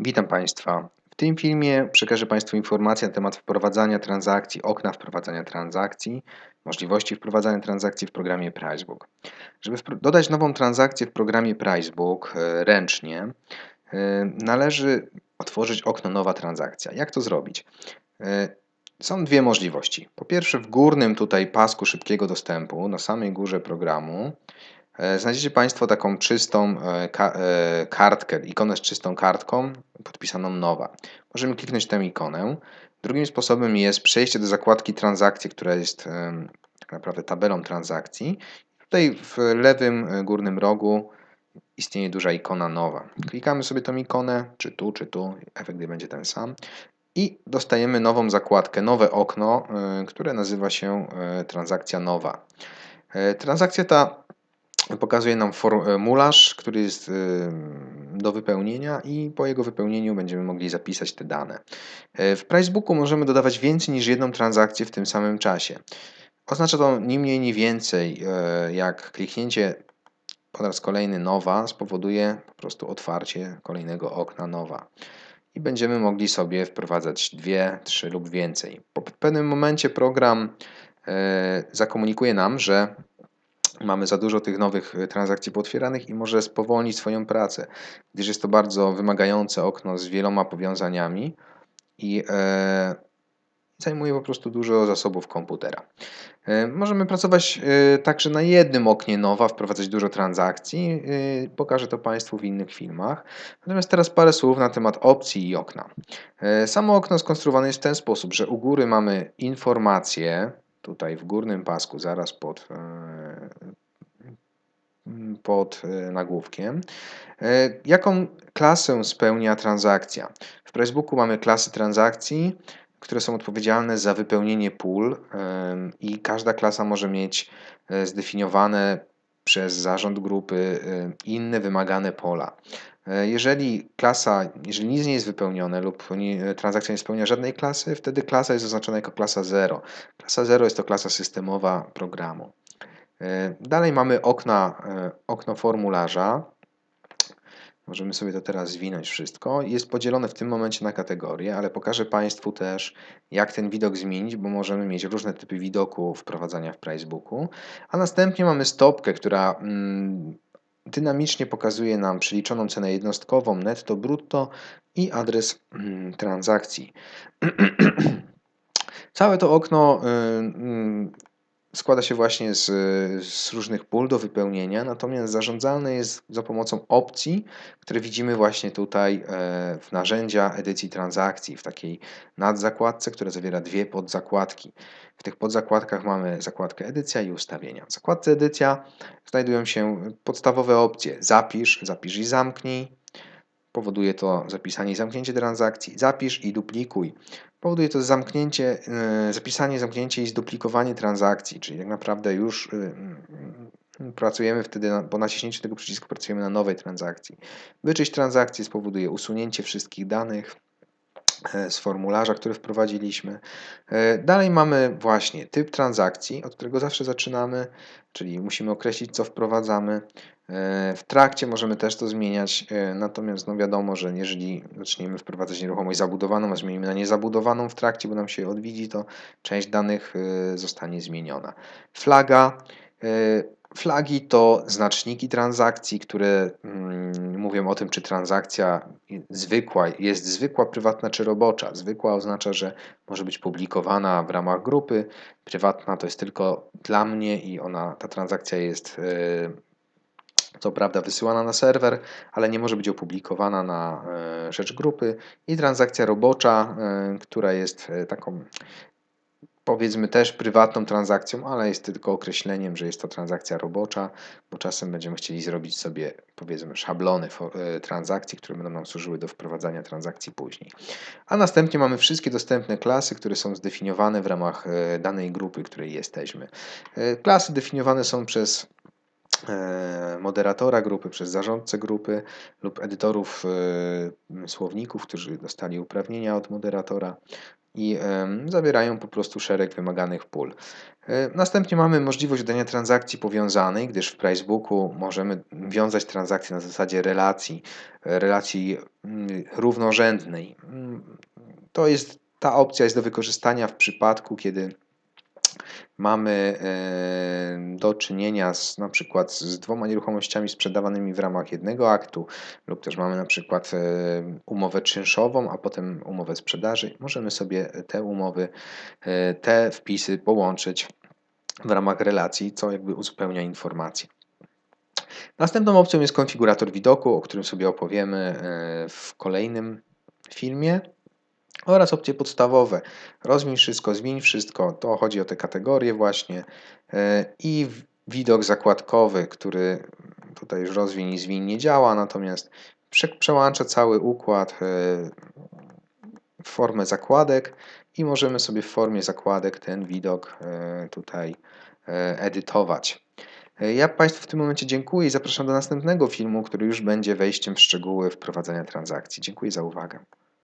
Witam Państwa. W tym filmie przekażę Państwu informacje na temat wprowadzania transakcji, okna wprowadzania transakcji, możliwości wprowadzania transakcji w programie Pricebook. Żeby dodać nową transakcję w programie Pricebook e, ręcznie, e, należy otworzyć okno Nowa transakcja. Jak to zrobić? E, są dwie możliwości. Po pierwsze, w górnym tutaj pasku szybkiego dostępu, na samej górze programu, znajdziecie Państwo taką czystą e, e, kartkę, ikonę z czystą kartką, podpisaną nowa. Możemy kliknąć tę ikonę. Drugim sposobem jest przejście do zakładki transakcji, która jest tak naprawdę tabelą transakcji. Tutaj w lewym górnym rogu istnieje duża ikona nowa. Klikamy sobie tą ikonę, czy tu, czy tu, efekt będzie ten sam. I dostajemy nową zakładkę, nowe okno, które nazywa się transakcja nowa. Transakcja ta pokazuje nam formularz, który jest y, do wypełnienia i po jego wypełnieniu będziemy mogli zapisać te dane. E, w Pricebooku możemy dodawać więcej niż jedną transakcję w tym samym czasie. Oznacza to ni mniej, ni więcej, e, jak kliknięcie po raz kolejny nowa spowoduje po prostu otwarcie kolejnego okna nowa. I będziemy mogli sobie wprowadzać dwie, trzy lub więcej. Po pewnym momencie program e, zakomunikuje nam, że mamy za dużo tych nowych e, transakcji potwieranych i może spowolnić swoją pracę, gdyż jest to bardzo wymagające okno z wieloma powiązaniami i e, zajmuje po prostu dużo zasobów komputera. E, możemy pracować e, także na jednym oknie nowa, wprowadzać dużo transakcji. E, pokażę to Państwu w innych filmach. Natomiast teraz parę słów na temat opcji i okna. Samo okno skonstruowane jest w ten sposób, że u góry mamy informacje, tutaj w górnym pasku, zaraz pod, pod e, nagłówkiem. E, jaką klasę spełnia transakcja? W Pricebooku mamy klasy transakcji, które są odpowiedzialne za wypełnienie pól i każda klasa może mieć zdefiniowane przez zarząd grupy inne wymagane pola. Jeżeli klasa, jeżeli nic nie jest wypełnione lub transakcja nie spełnia żadnej klasy, wtedy klasa jest oznaczona jako klasa 0. Klasa 0 jest to klasa systemowa programu. E, dalej mamy okna, e, okno formularza. Możemy sobie to teraz zwinąć wszystko. Jest podzielone w tym momencie na kategorie, ale pokażę Państwu też, jak ten widok zmienić, bo możemy mieć różne typy widoku wprowadzania w Pricebooku. A następnie mamy stopkę, która mm, dynamicznie pokazuje nam przeliczoną cenę jednostkową, netto, brutto i adres mm, transakcji. Całe to okno y, mm, składa się właśnie z, z, różnych pól do wypełnienia, natomiast zarządzalne jest za pomocą opcji, które widzimy właśnie tutaj e, w narzędzia edycji transakcji, w takiej nadzakładce, która zawiera dwie podzakładki. W tych podzakładkach mamy zakładkę edycja i ustawienia. W zakładce edycja znajdują się podstawowe opcje zapisz, zapisz i zamknij, Powoduje to zapisanie i zamknięcie transakcji. Zapisz i duplikuj. Powoduje to zamknięcie, e, zapisanie, zamknięcie i zduplikowanie transakcji, czyli tak naprawdę już e, mm, pracujemy wtedy, po naciśnięciu tego przycisku pracujemy na nowej transakcji. Wyczyść transakcji spowoduje usunięcie wszystkich danych z formularza, który wprowadziliśmy. Dalej mamy właśnie typ transakcji, od którego zawsze zaczynamy, czyli musimy określić, co wprowadzamy. E, w trakcie możemy też to zmieniać, e, natomiast no wiadomo, że jeżeli zaczniemy wprowadzać nieruchomość zabudowaną, a zmienimy na niezabudowaną w trakcie, bo nam się odwiedzi, to część danych e, zostanie zmieniona. Flaga. Flagi to znaczniki transakcji, które mm, mówią o tym, czy transakcja zwykła jest zwykła, prywatna czy robocza. Zwykła oznacza, że może być publikowana w ramach grupy, prywatna to jest tylko dla mnie i ona, ta transakcja jest co prawda wysyłana na serwer, ale nie może być opublikowana na e, rzecz grupy i transakcja robocza, e, która jest taką powiedzmy też prywatną transakcją, ale jest tylko określeniem, że jest to transakcja robocza, bo czasem będziemy chcieli zrobić sobie powiedzmy szablony transakcji, które będą nam służyły do wprowadzania transakcji później. A następnie mamy wszystkie dostępne klasy, które są zdefiniowane w ramach danej grupy, której jesteśmy. Klasy definiowane są przez E, moderatora grupy, przez zarządcę grupy lub edytorów e, słowników, którzy dostali uprawnienia od moderatora. I zawierają po prostu szereg wymaganych pól. E, Następnie mamy możliwość dodania transakcji powiązanej, gdyż w Pricebooku możemy wiązać transakcje na zasadzie relacji, e, relacji mm, równorzędnej. Mm, To jest, ta opcja jest do wykorzystania w przypadku, kiedy mamy e, do czynienia z, na przykład z dwoma nieruchomościami sprzedawanymi w ramach jednego aktu, lub też mamy na przykład e, umowę czynszową, a potem umowę sprzedaży. Możemy sobie te umowy, e, te wpisy połączyć w ramach relacji, co jakby uzupełnia informacje. Następną opcją jest konfigurator widoku, o którym sobie opowiemy w kolejnym filmie. Oraz opcje podstawowe. Rozwiń wszystko, zmień wszystko. To chodzi o te kategorie właśnie. E, I widok zakładkowy, który tutaj już rozwiń i zwin nie działa, natomiast prze- przełącza cały układ e, w formę zakładek i możemy sobie w formie zakładek ten widok e, tutaj edytować. Ja Państwu w tym momencie dziękuję i zapraszam do następnego filmu, który już będzie wejściem w szczegóły wprowadzania transakcji. Dziękuję za uwagę.